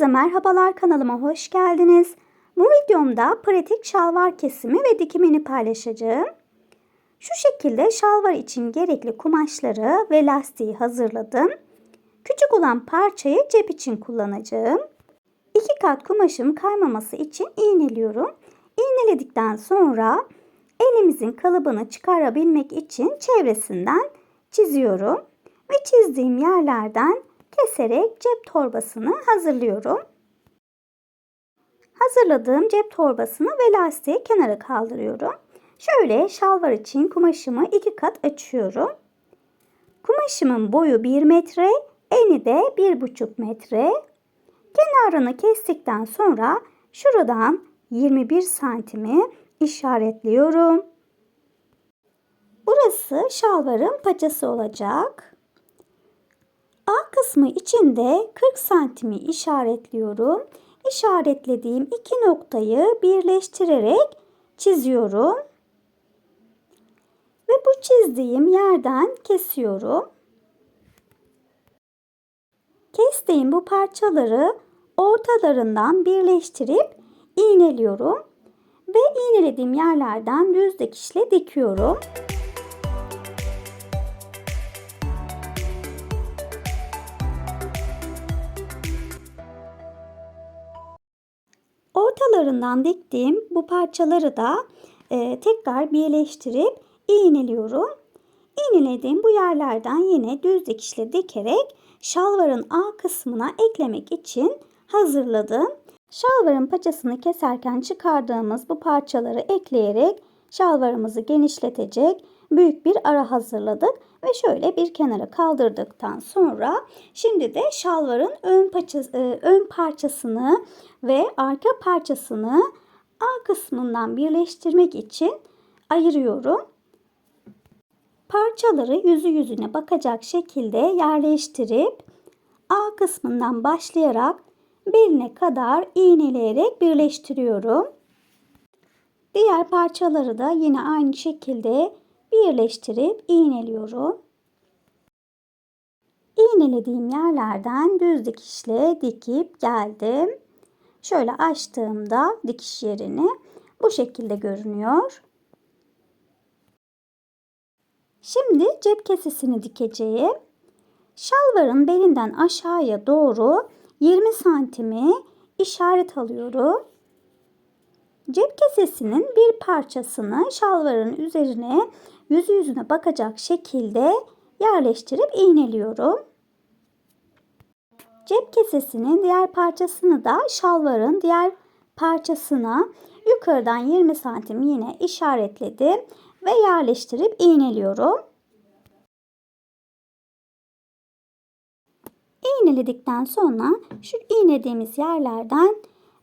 Herkese merhabalar kanalıma hoş geldiniz. Bu videomda pratik şalvar kesimi ve dikimini paylaşacağım. Şu şekilde şalvar için gerekli kumaşları ve lastiği hazırladım. Küçük olan parçayı cep için kullanacağım. İki kat kumaşım kaymaması için iğneliyorum. İğneledikten sonra elimizin kalıbını çıkarabilmek için çevresinden çiziyorum. Ve çizdiğim yerlerden keserek cep torbasını hazırlıyorum. Hazırladığım cep torbasını ve lastiği kenara kaldırıyorum. Şöyle şalvar için kumaşımı iki kat açıyorum. Kumaşımın boyu 1 metre, eni de 1,5 metre. Kenarını kestikten sonra şuradan 21 santimi işaretliyorum. Burası şalvarın paçası olacak. Kısmı içinde 40 santimi işaretliyorum. İşaretlediğim iki noktayı birleştirerek çiziyorum. Ve bu çizdiğim yerden kesiyorum. Kestiğim bu parçaları ortalarından birleştirip iğneliyorum. Ve iğnelediğim yerlerden düz dikişle dikiyorum. Ortalarından diktiğim bu parçaları da e, tekrar birleştirip iğneliyorum. İğnelediğim bu yerlerden yine düz dikişle dikerek şalvarın A kısmına eklemek için hazırladım. Şalvarın paçasını keserken çıkardığımız bu parçaları ekleyerek şalvarımızı genişletecek büyük bir ara hazırladık ve şöyle bir kenara kaldırdıktan sonra şimdi de şalvarın ön, paçası, e, ön parçasını ve arka parçasını A kısmından birleştirmek için ayırıyorum. Parçaları yüzü yüzüne bakacak şekilde yerleştirip A kısmından başlayarak beline kadar iğneleyerek birleştiriyorum. Diğer parçaları da yine aynı şekilde birleştirip iğneliyorum. İğnelediğim yerlerden düz dikişle dikip geldim. Şöyle açtığımda dikiş yerini bu şekilde görünüyor. Şimdi cep kesesini dikeceğim. Şalvarın belinden aşağıya doğru 20 santimi işaret alıyorum. Cep kesesinin bir parçasını şalvarın üzerine yüzü yüzüne bakacak şekilde yerleştirip iğneliyorum. Cep kesesinin diğer parçasını da şalvarın diğer parçasına yukarıdan 20 santim yine işaretledim ve yerleştirip iğneliyorum. İğneledikten sonra şu iğnediğimiz yerlerden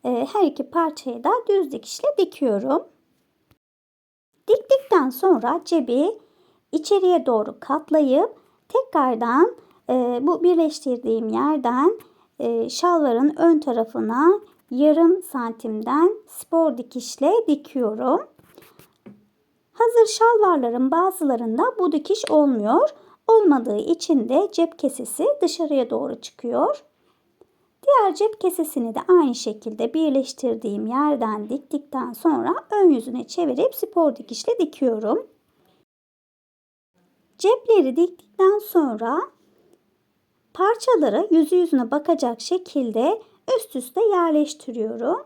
e, her iki parçayı da düz dikişle dikiyorum. Diktikten sonra cebi içeriye doğru katlayıp tekrardan e, bu birleştirdiğim yerden e, şalvarın ön tarafına yarım santimden spor dikişle dikiyorum. Hazır şalvarların bazılarında bu dikiş olmuyor. Olmadığı için de cep kesesi dışarıya doğru çıkıyor. Diğer cep kesesini de aynı şekilde birleştirdiğim yerden diktikten sonra ön yüzüne çevirip spor dikişle dikiyorum. Cepleri diktikten sonra parçaları yüzü yüzüne bakacak şekilde üst üste yerleştiriyorum.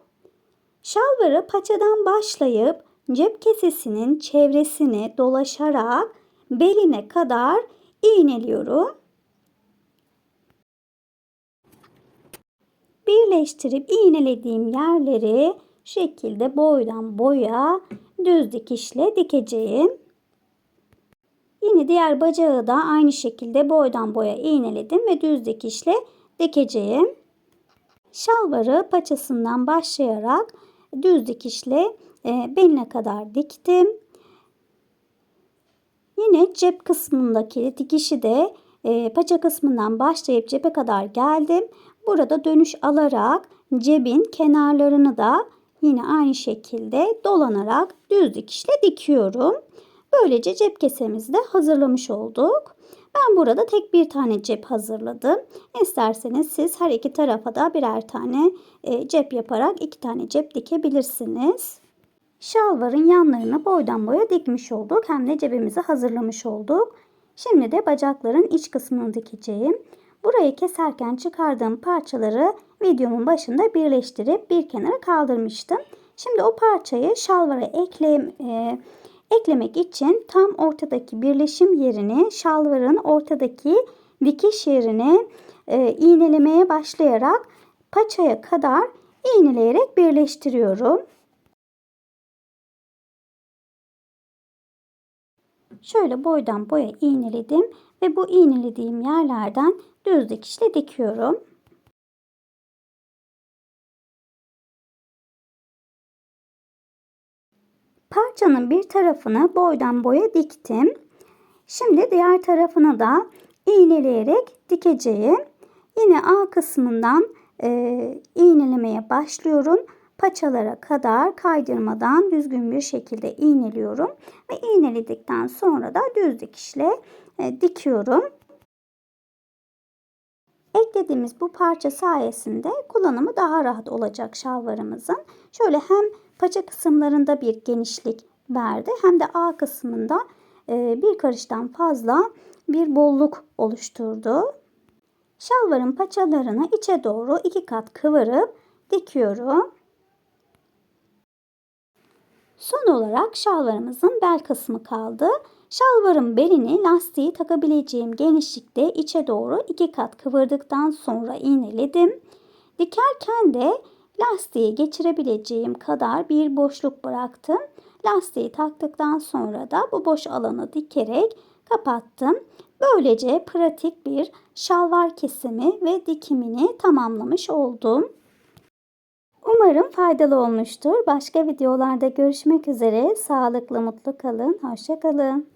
Şalvarı paçadan başlayıp cep kesesinin çevresini dolaşarak beline kadar iğneliyorum. Birleştirip iğnelediğim yerleri şekilde boydan boya düz dikişle dikeceğim. Yine diğer bacağı da aynı şekilde boydan boya iğneledim ve düz dikişle dikeceğim. Şalvarı paçasından başlayarak düz dikişle e, beline kadar diktim. Yine cep kısmındaki dikişi de e, paça kısmından başlayıp cebe kadar geldim. Burada dönüş alarak cebin kenarlarını da yine aynı şekilde dolanarak düz dikişle dikiyorum. Böylece cep kesemizi de hazırlamış olduk. Ben burada tek bir tane cep hazırladım. İsterseniz siz her iki tarafa da birer tane e, cep yaparak iki tane cep dikebilirsiniz. Şalvarın yanlarını boydan boya dikmiş olduk. Hem de cebimizi hazırlamış olduk. Şimdi de bacakların iç kısmını dikeceğim. Burayı keserken çıkardığım parçaları videomun başında birleştirip bir kenara kaldırmıştım. Şimdi o parçayı şalvara ekle, e, eklemek için tam ortadaki birleşim yerini şalvarın ortadaki dikiş yerini e, iğnelemeye başlayarak paçaya kadar iğneleyerek birleştiriyorum. Şöyle boydan boya iğneledim ve bu iğnelediğim yerlerden düz dikişle dikiyorum. Parçanın bir tarafını boydan boya diktim. Şimdi diğer tarafını da iğneleyerek dikeceğim. Yine A kısmından e, iğnelemeye başlıyorum. Paçalara kadar kaydırmadan düzgün bir şekilde iğneliyorum. Ve iğneledikten sonra da düz dikişle e, dikiyorum. Eklediğimiz bu parça sayesinde kullanımı daha rahat olacak şalvarımızın. Şöyle hem paça kısımlarında bir genişlik verdi hem de A kısmında e, bir karıştan fazla bir bolluk oluşturdu. Şalvarın paçalarını içe doğru iki kat kıvırıp dikiyorum. Son olarak şalvarımızın bel kısmı kaldı. Şalvarın belini lastiği takabileceğim genişlikte içe doğru iki kat kıvırdıktan sonra iğneledim. Dikerken de lastiği geçirebileceğim kadar bir boşluk bıraktım. Lastiği taktıktan sonra da bu boş alanı dikerek kapattım. Böylece pratik bir şalvar kesimi ve dikimini tamamlamış oldum. Umarım faydalı olmuştur. Başka videolarda görüşmek üzere. Sağlıklı, mutlu kalın. Hoşçakalın.